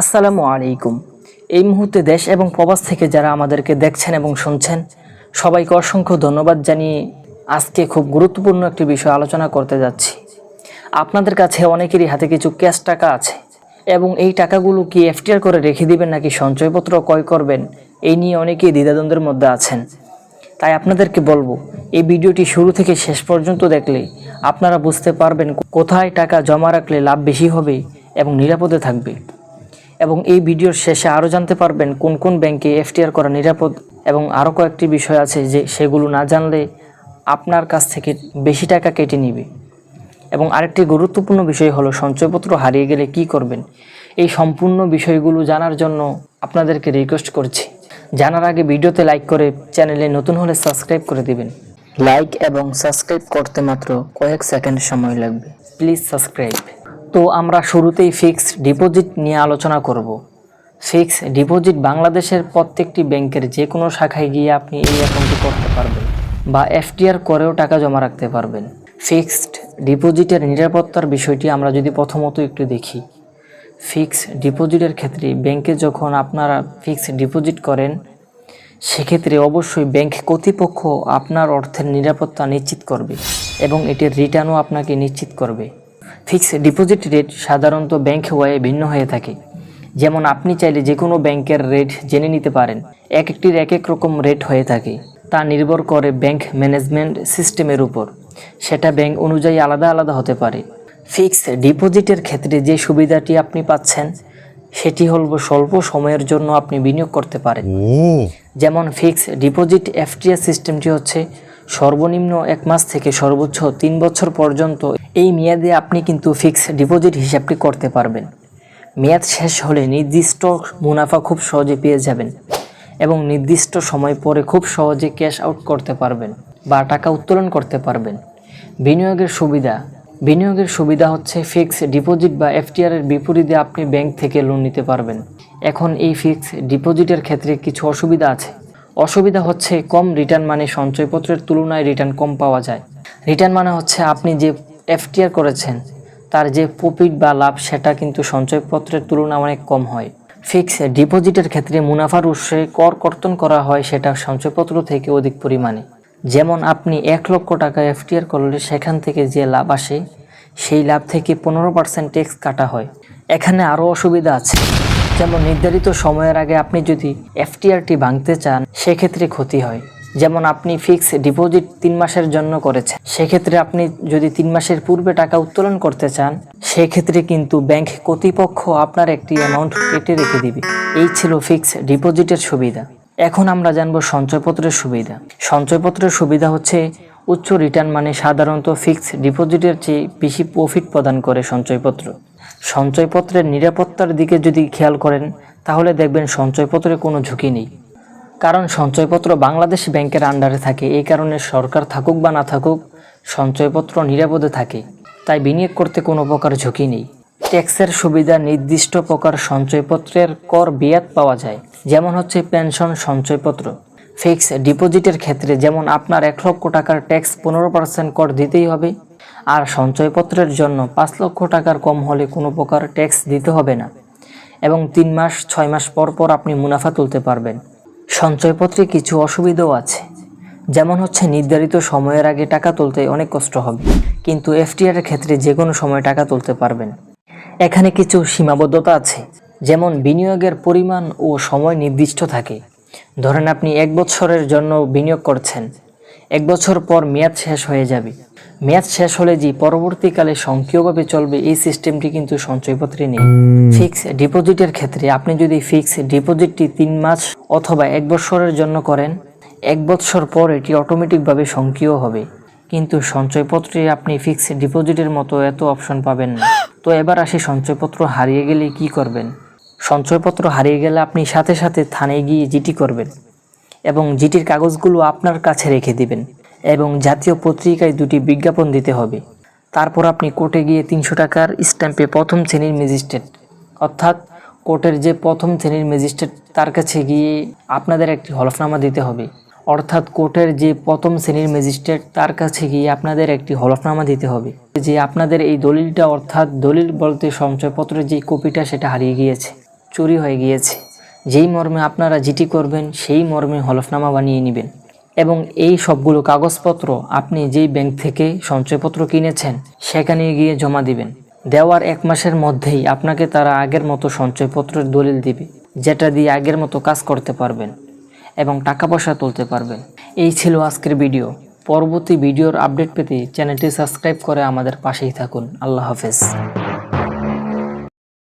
আসসালামু আলাইকুম। এই মুহূর্তে দেশ এবং প্রবাস থেকে যারা আমাদেরকে দেখছেন এবং শুনছেন, সবাইকে অসংখ্য ধন্যবাদ জানিয়ে আজকে খুব গুরুত্বপূর্ণ একটি বিষয় আলোচনা করতে যাচ্ছি। আপনাদের কাছে অনেকেরই হাতে কিছু ক্যাশ টাকা আছে এবং এই টাকাগুলো কি এফটিআর করে রেখে দিবেন নাকি সঞ্চয়পত্র ক্রয় করবেন, এই নিয়ে অনেকেই দ্বিধাদ্বন্দ্বের মধ্যে আছেন। তাই আপনাদেরকে বলব, এই ভিডিওটি শুরু থেকে শেষ পর্যন্ত দেখলে আপনারা বুঝতে পারবেন কোথায় টাকা জমা রাখলে লাভ বেশি হবে এবং নিরাপদে থাকবে। এবং এই ভিডিওর শেষে আরও জানতে পারবেন কোন কোন ব্যাংকে এফটিআর করা নিরাপদ এবং আরও কয়েকটি বিষয় আছে যে সেগুলো না জানলে আপনার কাছ থেকে বেশি টাকা কেটে নিবে। এবং আরেকটি গুরুত্বপূর্ণ বিষয় হলো সঞ্চয়পত্র হারিয়ে গেলে কি করবেন? এই সম্পূর্ণ বিষয়গুলো জানার জন্য আপনাদেরকে রিকোয়েস্ট করছি। জানার আগে ভিডিওতে লাইক করে চ্যানেলে নতুন হলে সাবস্ক্রাইব করে দিবেন। লাইক এবং সাবস্ক্রাইব করতে মাত্র কয়েক সেকেন্ড সময় লাগবে। প্লিজ সাবস্ক্রাইব তো আমরা শুরুতেই ফিক্সড ডিপোজিট নিয়ে আলোচনা করব। ফিক্সড ডিপোজিট বাংলাদেশের প্রত্যেকটি ব্যাংকের যে কোনো শাখায় গিয়ে আপনি এই অ্যাকাউন্টটি করতে পারবেন বা এফটিআর করেও টাকা জমা রাখতে পারবেন। ফিক্সড ডিপোজিটের নিরাপত্তার বিষয়টি আমরা যদি প্রথমত একটু দেখি। ফিক্সড ডিপোজিটের ক্ষেত্রে ব্যাংকে যখন আপনারা ফিক্সড ডিপোজিট করেন, সেক্ষেত্রে অবশ্যই ব্যাংক কর্তৃপক্ষ আপনার অর্থের নিরাপত্তা নিশ্চিত করবে এবং এটির রিটার্নও আপনাকে নিশ্চিত করবে। ফিক্সড ডিপোজিট রেট সাধারণত ব্যাংক ওয়ায়ে ভিন্ন হয়ে থাকে। যেমন আপনি চাইলে যে কোনো ব্যাংকের রেট জেনে নিতে পারেন। এক একটির এক এক রকম রেট হয়ে থাকে। তা নির্ভর করে ব্যাংক ম্যানেজমেন্ট সিস্টেমের উপর। সেটা ব্যাংক অনুযায়ী আলাদা আলাদা হতে পারে। ফিক্সড ডিপোজিটের ক্ষেত্রে যে সুবিধাটি আপনি পাচ্ছেন সেটি হল স্বল্প সময়ের জন্য আপনি বিনিয়োগ করতে পারেন। যেমন ফিক্স ডিপোজিট এফটিএস সিস্টেমটি হচ্ছে সর্বনিম্ন এক মাস থেকে সর্বোচ্চ তিন বছর পর্যন্ত এই মেয়াদে আপনি কিন্তু ফিক্সড ডিপোজিট হিসাবটি করতে পারবেন। মেয়াদ শেষ হলে নির্দিষ্ট মুনাফা খুব সহজে পেয়ে যাবেন এবং নির্দিষ্ট সময় পরে খুব সহজে ক্যাশ আউট করতে পারবেন বা টাকা উত্তোলন করতে পারবেন। বিনিয়োগের সুবিধা। বিনিয়োগের সুবিধা হচ্ছে ফিক্স ডিপোজিট বা এফটিআর এর বিপরীতে আপনি ব্যাংক থেকে লোন নিতে পারবেন। এখন এই ফিক্সড ডিপোজিটের ক্ষেত্রে কিছু অসুবিধা আছে। অসুবিধা হচ্ছে কম রিটার্ন মানে সঞ্চয়পত্রের তুলনায় রিটার্ন কম পাওয়া যায়। রিটার্ন মানে হচ্ছে আপনি যে এফটিআর করেছেন, তার যে প্রফিট বা লাভ সেটা কিন্তু সঞ্চয়পত্রের তুলনায় অনেক কম হয়। ফিক্স ডিপোজিটের ক্ষেত্রে মুনাফার উৎসে কর কর্তন করা হয় সেটা সঞ্চয়পত্র থেকে অধিক পরিমাণে। যেমন আপনি এক লক্ষ টাকা এফটিআর করলে সেখান থেকে যে লাভ আসে, সেই লাভ থেকে পনেরো পার্সেন্ট ট্যাক্স কাটা হয়। এখানে আরও অসুবিধা আছে। যেমন নির্ধারিত সময়ের আগে আপনি যদি এফটিআরটি ভাঙতে চান, সেক্ষেত্রে ক্ষতি হয়। যেমন আপনি ফিক্স ডিপোজিট তিন মাসের জন্য করেছেন, সেক্ষেত্রে আপনি যদি তিন মাসের পূর্বে টাকা উত্তোলন করতে চান, সেক্ষেত্রে কিন্তু ব্যাংক কর্তৃপক্ষ আপনার একটি অ্যামাউন্ট কেটে রেখে দিবে। এই ছিল ফিক্স ডিপোজিটের সুবিধা। এখন আমরা জানব সঞ্চয়পত্রের সুবিধা। সঞ্চয়পত্রের সুবিধা হচ্ছে উচ্চ রিটার্ন মানে সাধারণত ফিক্স ডিপোজিটের চেয়ে বেশি প্রফিট প্রদান করে সঞ্চয়পত্র। সঞ্চয়পত্রের নিরাপত্তার দিকে যদি খেয়াল করেন, তাহলে দেখবেন সঞ্চয়পত্রে কোনো ঝুঁকি নেই। কারণ সঞ্চয়পত্র বাংলাদেশ ব্যাংকের আন্ডারে থাকে, এই কারণে সরকার থাকুক বা না থাকুক, সঞ্চয়পত্র নিরাপদে থাকে। তাই বিনিয়োগ করতে কোনো প্রকার ঝুঁকি নেই। ট্যাক্সের সুবিধা নির্দিষ্ট প্রকার সঞ্চয়পত্রের কর বিয়াত পাওয়া যায়, যেমন হচ্ছে পেনশন সঞ্চয়পত্র। ফিক্স ডিপোজিটের ক্ষেত্রে যেমন আপনার এক লক্ষ টাকার ট্যাক্স পনেরো পার্সেন্ট কর দিতেই হবে আর সঞ্চয়পত্রের জন্য পাঁচ লক্ষ টাকার কম হলে কোনো প্রকার ট্যাক্স দিতে হবে না। এবং তিন মাস, ছয় মাস পর পর আপনি মুনাফা তুলতে পারবেন। সঞ্চয়পত্রে কিছু অসুবিধাও আছে। যেমন হচ্ছে নির্ধারিত সময়ের আগে টাকা তুলতে অনেক কষ্ট হবে। কিন্তু এফটিআর ক্ষেত্রে যে কোনো সময় টাকা তুলতে পারবেন। এখানে কিছু সীমাবদ্ধতা আছে। যেমন বিনিয়োগের পরিমাণ ও সময় নির্দিষ্ট থাকে। ধরেন আপনি এক বছরের জন্য বিনিয়োগ করছেন। এক বছর পর মেয়াদ শেষ হয়ে যাবে। মেয়াদ শেষ হলে যে পরবর্তীকালে সক্রিয়ভাবে চলবে এই সিস্টেমটি কিন্তু সঞ্চয়পত্রে নেই। ফিক্স ডিপোজিটের ক্ষেত্রে আপনি যদি ফিক্স ডিপোজিটটি তিন মাস অথবা এক বছরের জন্য করেন, এক বছর পর এটি অটোমেটিকভাবে সক্রিয় হবে। কিন্তু সঞ্চয়পত্রে আপনি ফিক্স ডিপোজিটের মতো এত অপশন পাবেন না। তো এবার আসি সঞ্চয়পত্র হারিয়ে গেলে কি করবেন? সঞ্চয়পত্র হারিয়ে গেলে আপনি সাথে সাথে থানায় গিয়ে জিটি করবেন এবং জিটির কাগজগুলো আপনার কাছে রেখে দিবেন। এবং জাতীয় পত্রিকায় দুটি বিজ্ঞাপন দিতে হবে। তারপর আপনি কোর্টে গিয়ে তিনশো টাকার স্ট্যাম্পে প্রথম শ্রেণির ম্যাজিস্ট্রেট, অর্থাৎ কোর্টের যে প্রথম শ্রেণির ম্যাজিস্ট্রেট, তার কাছে গিয়ে আপনাদের একটি হলফনামা দিতে হবে। অর্থাৎ কোর্টের যে প্রথম শ্রেণির ম্যাজিস্ট্রেট, তার কাছে গিয়ে আপনাদের একটি হলফনামা দিতে হবে। যে আপনাদের এই দলিলটা, অর্থাৎ দলিল বলতে সঞ্চয়পত্রের যে কপিটা, সেটা হারিয়ে গিয়েছে, চুরি হয়ে গিয়েছে। যেই মর্মে আপনারা যেটি করবেন, সেই মর্মে হলফনামা বানিয়ে নেবেন। এবং এই সবগুলো কাগজপত্র আপনি যেই ব্যাংক থেকে সঞ্চয়পত্র কিনেছেন, সেখানে গিয়ে জমা দিবেন। দেওয়ার এক মাসের মধ্যেই আপনাকে তারা আগের মতো সঞ্চয়পত্রের দলিল দিবে, যেটা দিয়ে আগের মতো কাজ করতে পারবেন এবং টাকা পয়সা তুলতে পারবেন। এই ছিল আজকের ভিডিও পরবর্তী ভিডিওর আপডেট পেতে চ্যানেলটি সাবস্ক্রাইব করে আমাদের পাশেই থাকুন। আল্লাহ হাফেজ।